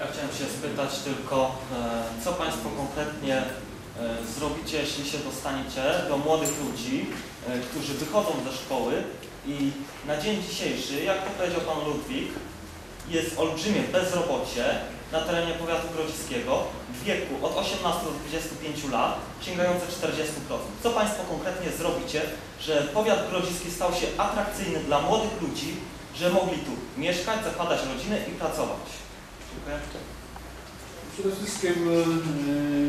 Ja chciałem się spytać tylko, e, co Państwo konkretnie e, zrobicie, jeśli się dostaniecie do młodych ludzi, e, którzy wychodzą ze szkoły i na dzień dzisiejszy, jak to powiedział Pan Ludwik, jest olbrzymie bezrobocie na terenie powiatu grodziskiego w wieku od 18 do 25 lat, sięgające 40%. Co Państwo konkretnie zrobicie, że powiat grodziski stał się atrakcyjny dla młodych ludzi, że mogli tu mieszkać, zakładać rodziny i pracować? Dziękuję. Przede wszystkim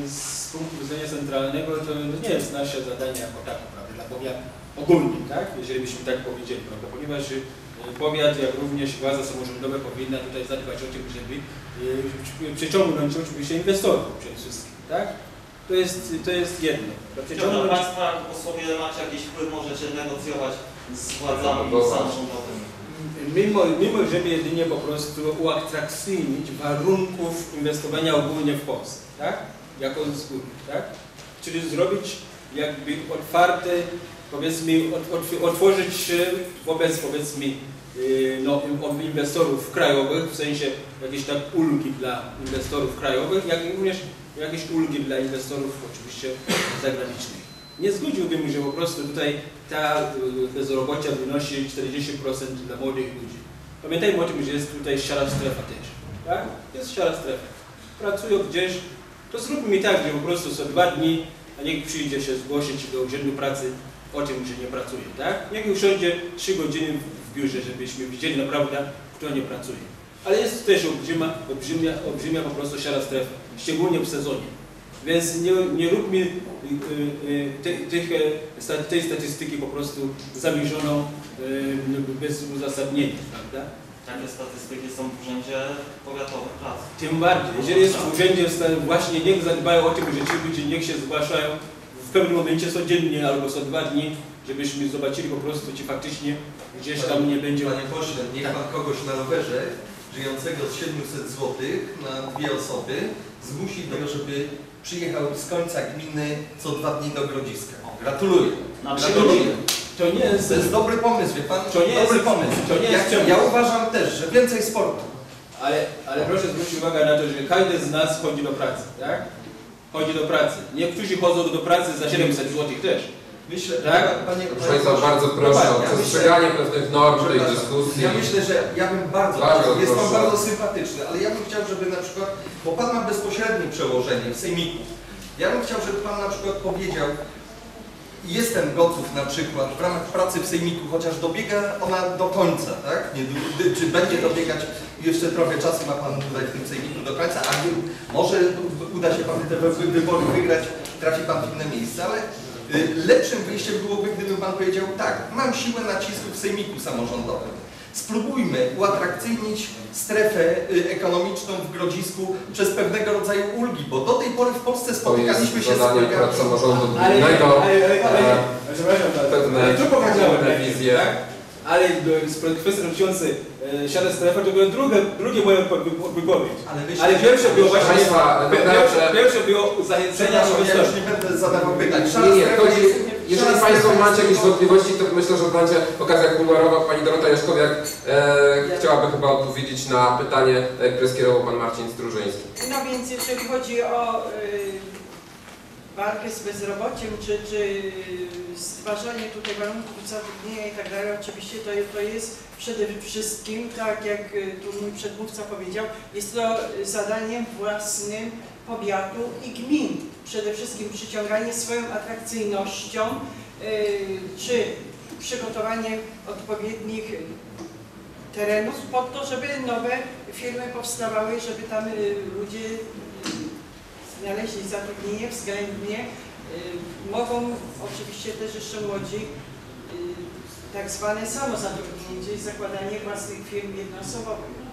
e, z punktu widzenia centralnego to nie jest nasze zadanie jako tako, prawda, dla powiatu ogólnie, tak, jeżeli byśmy tak powiedzieli, prawda, ponieważ e, powiat, jak również władza samorządowa powinna tutaj zadbać o tym, żeby e, przyciągnąć oczywiście inwestorów przede wszystkim, tak? To jest, to jest jedno. Przyciągnąć, Państwo jako posłowie macie jakiś wpływ, możecie negocjować z władzami No właśnie. samorządowymi. Mimo, mimo żeby jedynie po prostu uatrakcyjnić warunków inwestowania ogólnie w Polsce, tak? Jako skutki, tak? Czyli zrobić jakby otwarte, powiedzmy, ot, ot, otworzyć się wobec, powiedzmy, yy, no, inwestorów krajowych, w sensie jakieś tak ulgi dla inwestorów krajowych, jak również jakieś ulgi dla inwestorów oczywiście zagranicznych. Nie zgodziłbym, że po prostu tutaj ta y, bezrobocia wynosi 40% dla młodych ludzi. Pamiętajmy o tym, że jest tutaj szara strefa też. Tak? Jest szara strefa. Pracują gdzieś, to zróbmy tak, że po prostu co dwa dni, a niech przyjdzie się zgłosić do urzędu pracy o tym, że nie pracuje. Tak? Niech usiądzie 3 godziny w biurze, żebyśmy widzieli naprawdę, kto nie pracuje. Ale jest też olbrzymia, olbrzymia, olbrzymia po prostu szara strefa, szczególnie w sezonie. Więc nie, nie róbmy y, y, te, tych, e, tej statystyki po prostu zamierzoną y, bez uzasadnienia, prawda? Takie statystyki są w Urzędzie Powiatowym Pracy. Tym bardziej, jeżeli jest w urzędzie, właśnie niech zadbają o tym, że ci ludzie niech się zgłaszają w pewnym momencie codziennie albo co dwa dni, żebyśmy zobaczyli po prostu, czy faktycznie gdzieś tam nie będzie... Panie pośle, niech Tak. pan kogoś na rowerze żyjącego z 700 zł na dwie osoby zmusi do tego, żeby przyjechał z końca gminy co dwa dni do Grodziska. Gratuluję. Na Gratuluję. To nie jest... To jest dobry pomysł, wie pan? To nie dobry jest- pomysł. to nie jest ja, ja uważam też, że więcej sportu. Ale, ale proszę zwrócić uwagę na to, że każdy z nas chodzi do pracy, tak? Chodzi do pracy. Niektórzy chodzą do pracy za 700 zł też. Myślę, Tak? panie, Proszę Państwa, bardzo proszę o Ja myślę- przestrzeganie pewnych norm tej dyskusji. Ja myślę, że ja bym bardzo, Bardzo jest pan bardzo sympatyczny, ale ja bym chciał, żeby na przykład, bo pan ma bezpośrednie przełożenie w sejmiku, ja bym chciał, żeby pan na przykład powiedział, jestem gotów na przykład w ramach pracy w sejmiku, chociaż dobiega ona do końca, tak? Nie, czy będzie dobiegać jeszcze trochę czasu ma pan tutaj w tym sejmiku do końca, a może uda się pan te wy- wybory wygrać, trafi pan w inne miejsce, ale lepszym wyjściem byłoby, gdyby pan powiedział tak, mam siłę nacisku w sejmiku samorządowym. Spróbujmy uatrakcyjnić strefę y, ekonomiczną w Grodzisku przez pewnego rodzaju ulgi, bo do tej pory w Polsce spotykaliśmy się z ulgami. prac samorządu Ale, gminnego. e, pewne wizje. tak? Ale do- z e, siada strefa, to było drugie, drugie moje wypo- wypowiedź. Ale, myślę, Ale pierwsze było właśnie, Państwa, pie- pierwsze, pierwsze było zachęcenia ja już nie będę zadawał pytań. Nie, nie, jeżeli Państwo macie jakieś wątpliwości, to myślę, że będzie okazja kuluarowa. Pani Dorota Jaszkowiak e, chciałaby chyba odpowiedzieć na pytanie, e, które skierował Pan Marcin Strużyński. No więc jeżeli chodzi o y, walkę z bezrobociem, czy, czy stwarzanie tutaj warunków zatrudnienia i tak dalej, oczywiście to, to jest przede wszystkim, tak jak y, tu mój przedmówca powiedział, jest to zadaniem własnym powiatu i gmin. Przede wszystkim przyciąganie swoją atrakcyjnością, y, czy przygotowanie odpowiednich terenów po to, żeby nowe firmy powstawały, żeby tam y, ludzie znaleźli zatrudnienie względnie. y, Mogą oczywiście też jeszcze młodzi y, tak zwane samozatrudnienie, czyli zakładanie własnych firm jednoosobowych.